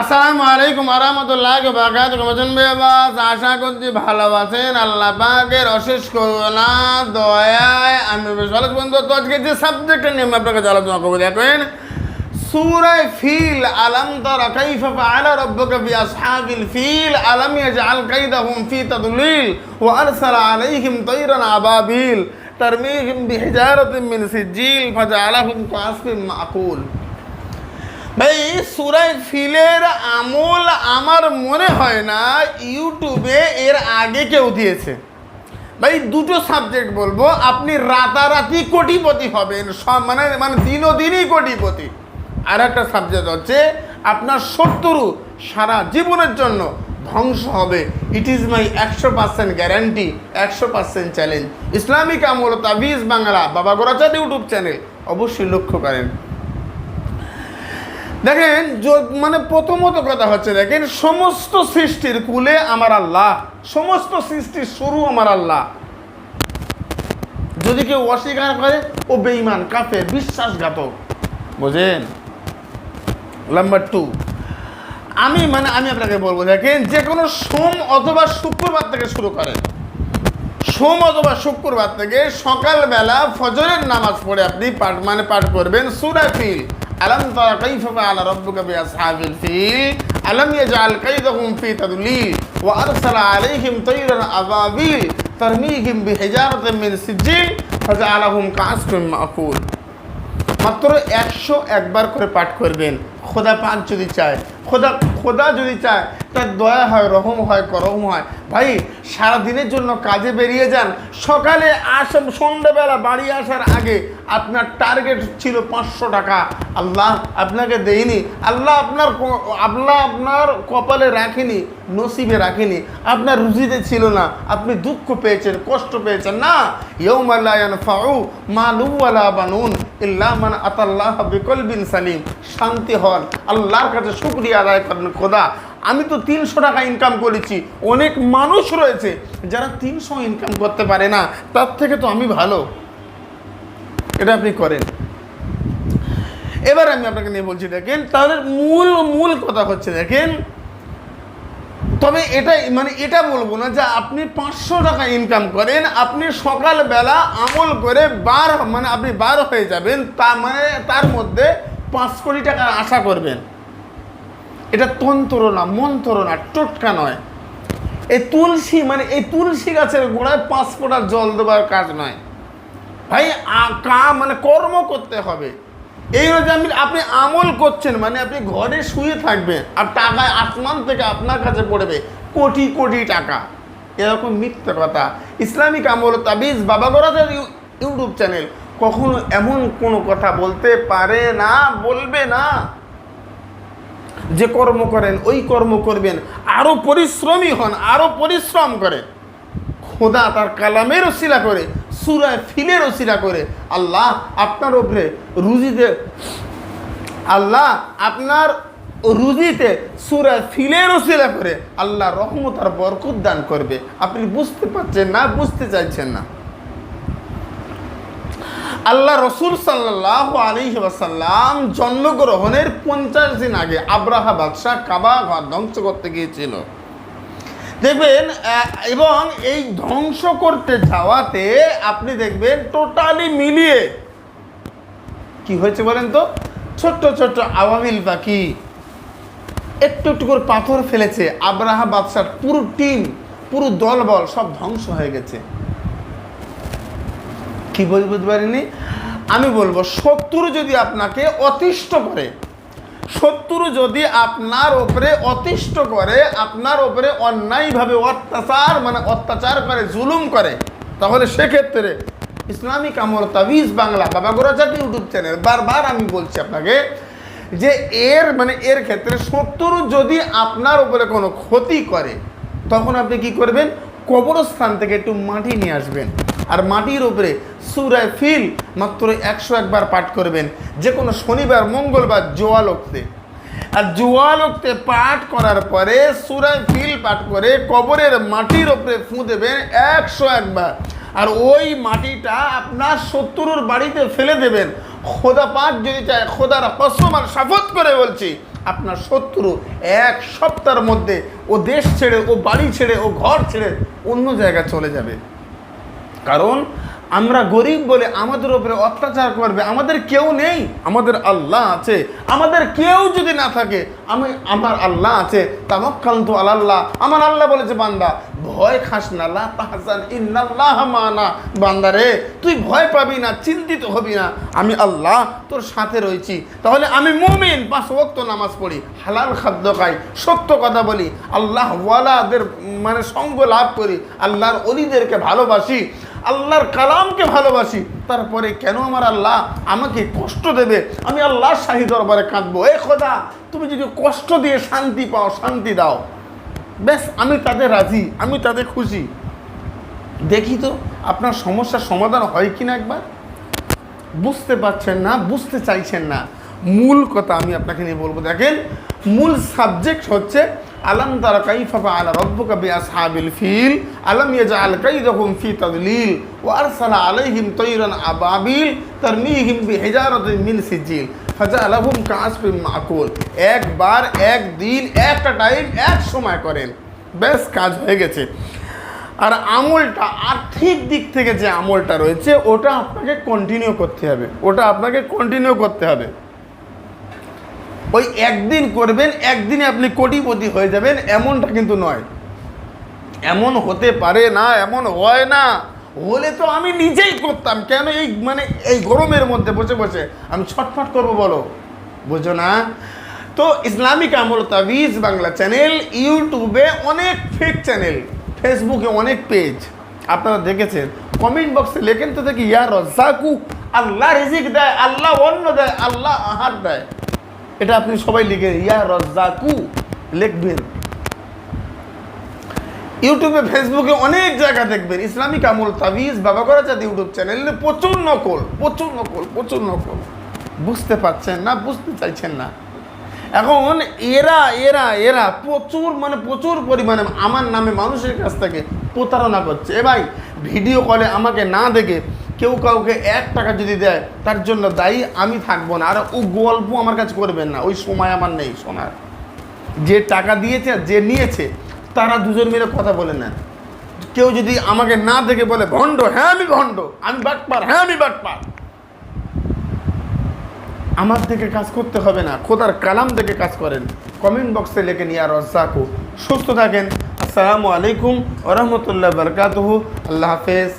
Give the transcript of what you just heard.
আসসালামু আলাইকুম আরহামতুল্লাহ বাকাত রমজান বেবাস আশা করছি ভালো আছেন। আল্লাহ পাকের অশেষ করুণা, দয়ায় আমি বেশ ভালো বন্ধু, তো আজকে যে সাবজেক্টটা নিয়ে আমি আপনার কাছে আলোচনা করব, দেখেন, সুরায় ফিল, আলম তারা কাইফা ফাআলা রাব্বুকা বিআসহাবিল ফিল, আলম ইয়াজআল কাইদাহুম ফি তাদলিল ওয়া আরসালা আলাইহিম তায়রান আবাবিল। তারমিহিম বিহিজারাতিন মিন সিজিল ফাজআলাহুম কাসফিন মাকুল। ভাই সুরায় ফিলের আমল আমার মনে হয় না ইউটিউবে এর আগে কেউ দিয়েছে। ভাই, দুটো সাবজেক্ট বলব। আপনি রাতারাতি কোটিপতি হবেন মানে মানে দিনও দিনই কোটিপতি। আর একটা সাবজেক্ট হচ্ছে, আপনার শত্রু সারা জীবনের জন্য ধ্বংস হবে। ইট ইজ মাই একশো পার্সেন্ট গ্যারান্টি একশো পার্সেন্ট চ্যালেঞ্জ ইসলামিক আমল তাবিজ বাংলা, বাবা গোরাচাঁদ ইউটিউব চ্যানেল, অবশ্যই লক্ষ্য করেন। দেখেন মানে প্রথমত কথা হচ্ছে, দেখেন, সমস্ত সৃষ্টির কুলে আমার আল্লাহ। সমস্ত সৃষ্টির শুরু আমার আল্লাহ। যদি কেউ অস্বীকার করে, ও বেঈমান, কাফের, বিশ্বাসঘাতক। বুঝেন? নাম্বার টু আমি মানে আমি আপনাকে বলব, দেখেন, যে কোনো সোম অথবা শুক্রবার থেকে শুরু করেন। সোম অথবা শুক্রবার থেকে সকালবেলা ফজরের নামাজ পড়ে আপনি পাঠ মানে পাঠ করবেন, সুরা ফিল। আলম তারা কাইফা আলা রাব্বুকা বিআসহাবিল ফিল? আলম ইয়াজআল কাইদাহুম ফি তাদলিল ওয়া আরসালা আলাইহিম তায়রান আবাবিল তারমিহিম বিহিজারাতিন মিন সিজিল ফাজআলাহুম মাত্র একশো একবার করে পাঠ করবেন। খোদা পান যদি চায়। খোদা খোদা যদি চায় তার দয়া হয়, রহম হয়, করম হয়। ভাই সারা দিনের জন্য কাজে বেরিয়ে যান। সকালে আসাম সন্ধ্যাবেলা বাড়ি আসার আগে আপনার টার্গেট ছিল পাঁচশো টাকা। আল্লাহ আপনাকে দেয়নি। আল্লাহ আপনার আল্লাহ আপনার কপালে রাখেনি, নসিবে রাখেনি। আপনার রুজিতে ছিল না। আপনি দুঃখ পেয়েছেন, কষ্ট পেয়েছেন। না ইয়ৌমাল্লায়ান ফাউ মালু ওয়ালা বানুন ইল্লা মান আতাল্লাহ বিকলবিন সালিম। শান্তি হন। আল্লাহর কাছে শুক্রিয়া আদায় করেন খোদা। আমি তো তিনশো টাকা ইনকাম করেছি। অনেক মানুষ রয়েছে যারা তিনশো ইনকাম করতে পারে না। তার থেকে তো আমি ভালো। এটা আপনি করেন। এবার আমি আপনাকে নিয়ে বলছি, দেখেন, তাহলে মূল মূল কথা হচ্ছে, দেখেন, তবে এটা মানে এটা বলব না যে আপনি পাঁচশো টাকা ইনকাম করেন, আপনি সকালবেলা আমল করে বার মানে আপনি বার হয়ে যাবেন, তা মানে তার মধ্যে পাঁচ কোটি টাকা আশা করবেন। এটা তন্ত্র না, মন্ত্র না, টোটকা নয়। এই তুলসী মানে এই তুলসী গাছের গোড়ায় পাঁচ ফোঁটা জল দেওয়ার কাজ নয়। ভাই কা মানে কর্ম করতে হবে। এই আমি, আপনি আমল করছেন মানে আপনি ঘরে শুয়ে থাকবেন আর টাকায় আসমান থেকে আপনার কাছে পড়বে কোটি কোটি টাকা। এরকম মিথ্যা কথা। ইসলামিক আমল তাবিজ, বাবা গরাজের ইউ- ইউটিউব চ্যানেল, কখনো এমন কোনো কথা বলতে পারে না, বলবে না। যে কর্ম করেন, ওই কর্ম করবেন। আরও পরিশ্রমী হন আরও পরিশ্রম করেন খোদা তার কালামের ওসিলা করে, সুরায় ফিলের ওসিলা করে। আল্লাহ আপনার ওপরে রুজিতে আল্লাহ আপনার রুজিতে সুরায় ফিলের ওসিলা করে। আল্লাহ রহমত আর বরকত দান করবে। আপনি বুঝতে পারছেন না, বুঝতে চাইছেন না। আল্লাহ রসুল সাল্লাহ আলী ওয়াসাল্লাম জন্মগ্রহণের পঞ্চাশ দিন আগে আব্রাহা বাদশাহ কাবা ঘর ধ্বংস করতে গিয়েছিল। দেখবেন এবং এই ধ্বংস করতে যাওয়াতে আপনি দেখবেন টোটালি মিলিয়ে কি হয়েছে বলেন তো? ছোট্ট ছোট্ট আওয়ামিল পাখি একটু একটু করে পাথর ফেলেছে। আব্রাহা বাদশার পুরো টিম পুরো দলবল সব ধ্বংস হয়ে গেছে। কি বুঝতে পারিনি। আমি বলব শত্রু যদি আপনাকে অতিষ্ঠ করে শত্রু যদি আপনার ওপরে অতিষ্ঠ করে, আপনার ওপরে অন্যায়ভাবে অত্যাচার মানে অত্যাচার করে, জুলুম করে, তাহলে সেক্ষেত্রে ইসলামিক আমল তাবিজ বাংলা, বাবা গোরাচাট ইউটিউব চ্যানেল, বারবার আমি বলছি আপনাকে যে এর মানে এর ক্ষেত্রে শত্রু যদি আপনার উপরে কোনো ক্ষতি করে, তখন আপনি কি করবেন? কবরস্থান থেকে একটু মাটি নিয়ে আসবেন। আর মাটির উপরে সুরায় ফিল মাত্র একশো একবার পাঠ করবেন যে কোনো শনিবার, মঙ্গলবার, জোয়ালোকতে। আর জোয়ালোকতে পাঠ করার পরে সুরায় ফিল পাঠ করে কবরের মাটির উপরে ফুঁ দেবেন একশো একবার। আর ওই মাটিটা আপনার শত্রুর বাড়িতে ফেলে দেবেন। খোদা পাঠ যদি চায়, খোদার কসম আর সাফত করে বলছি, আপনার শত্রু এক সপ্তাহের মধ্যে ও দেশ ছেড়ে, ও বাড়ি ছেড়ে, ও ঘর ছেড়ে অন্য জায়গায় চলে যাবে। কারণ আমরা গরিব বলে আমাদের উপরে অত্যাচার করবে, আমাদের কেউ নেই, আমাদের আল্লাহ আছে। আমাদের কেউ যদি না থাকে, আমি, আমার আল্লাহ আছে তামক্কাল তো আল্লাহ আমার আল্লাহ বলেছে বান্দা, ভয় খাস না, লা বান্দা রে, তুই ভয় পাবি না, চিন্তিত হবি না। আমি আল্লাহ তোর সাথে রয়েছি। তাহলে আমি মুমিন, পাঁচ ওয়াক্ত নামাজ পড়ি, হালাল খাদ্য খাই, সত্য কথা বলি। আল্লাহ ওয়ালাদের মানে সঙ্গ লাভ করি, আল্লাহর অলিদেরকে ভালোবাসি। আল্লাহর কালামকে ভালোবাসি, তারপরে কেন আমার আল্লাহ আমাকে কষ্ট দেবে? আমি আল্লাহর শাহী দরবারে কাঁদবো। এ খোদা, তুমি যদি কষ্ট দিয়ে শান্তি পাও, শান্তি দাও। ব্যাস, আমি তাদের রাজি, আমি তাদের খুশি। দেখি তো, আপনার সমস্যার সমাধান হয় কি না একবার? বুঝতে পারছেন না, বুঝতে চাইছেন না। মূল কথা আমি আপনাকে নিয়ে বলব। দেখেন, মূল সাবজেক্ট হচ্ছে আলম তারা কাইফা আলা রব্বুকা বি আসহাবিল ফিল, আলম ইয়াজআল কাইদাহুম ফি তাদলিল, ওয়া আরসালা আলাইহিম তায়রান আবাবিল, তারমিহিম বিহিজারাতিন মিন সিজিল ফাজআলাহুম কাআসফিন মাকুল। একবার, একদিন, একটা টাইম এক সময় করেন। ব্যাস, কাজ হয়ে গেছে। আর আমলটা আর্থিক দিক থেকে যে আমলটা রয়েছে, ওটা আপনাকে কন্টিনিউ করতে হবে। ওটা আপনাকে কন্টিনিউ করতে হবে। ওই একদিন করবেন, একদিনে আপনি কোটিপতি হয়ে যাবেন, এমনটা কিন্তু নয়। এমন হতে পারে না, এমন হয় না। হলে তো আমি নিজেই করতাম। কেন এই মানে এই গরমের মধ্যে বসে বসে আমি ছটফট করব বলো? বুঝো না? তো ইসলামিক আমল তাবিজ বাংলা চ্যানেল, ইউটিউবে অনেক ফেক চ্যানেল ফেসবুকে অনেক পেজ আপনারা দেখেছেন? কমেন্ট বক্সে লেখেন তো দেখি, ইয়া রজ্জাকু, আল্লাহ রিজিক দেয়, আল্লাহ অন্ন দেয়, আল্লাহ আহার দেয়। এটা আপনি সবাই লিখে, ইয়া রজ্জাকু, লিখবেন। ইউটিউবে, ফেসবুকে অনেক জায়গা দেখবেন। ইসলামিক আমল, তাবিজ, বাবা করা চাঁদ ইউটিউব চ্যানেলে প্রচুর নকল প্রচুর নকল প্রচুর নকল। বুঝতে পারছেন না, বুঝতে চাইছেন না? এখন এরা এরা এরা প্রচুর মানে প্রচুর পরিমাণে আমার নামে মানুষের কাছ থেকে প্রতারণা করছে। এ ভাই, ভিডিও কলে আমাকে না দেখে কেউ কাউকে এক টাকা যদি দেয়, তার জন্য দায়ী আমি থাকব না। আর ও গল্প আমার কাছে করবেন না। ওই সময় আমার নেই শোনার যে টাকা দিয়েছে আর যে নিয়েছে, তারা দুজন মিলে কথা বলে নেন। কেউ যদি আমাকে না দেখে বলে, ভণ্ড হ্যাঁ আমি ভণ্ড, আমি বাটপার হ্যাঁ আমি বাটপার। আমার থেকে কাজ করতে হবে না। খোদার কালাম থেকে কাজ করেন। কমেন্ট বক্সে লেখেন ইয়া রজ্জাকু। সুস্থ থাকেন। আসসালামু আলাইকুম ওরহমতুল্লাহ বরকাতহু। আল্লাহ হাফেজ।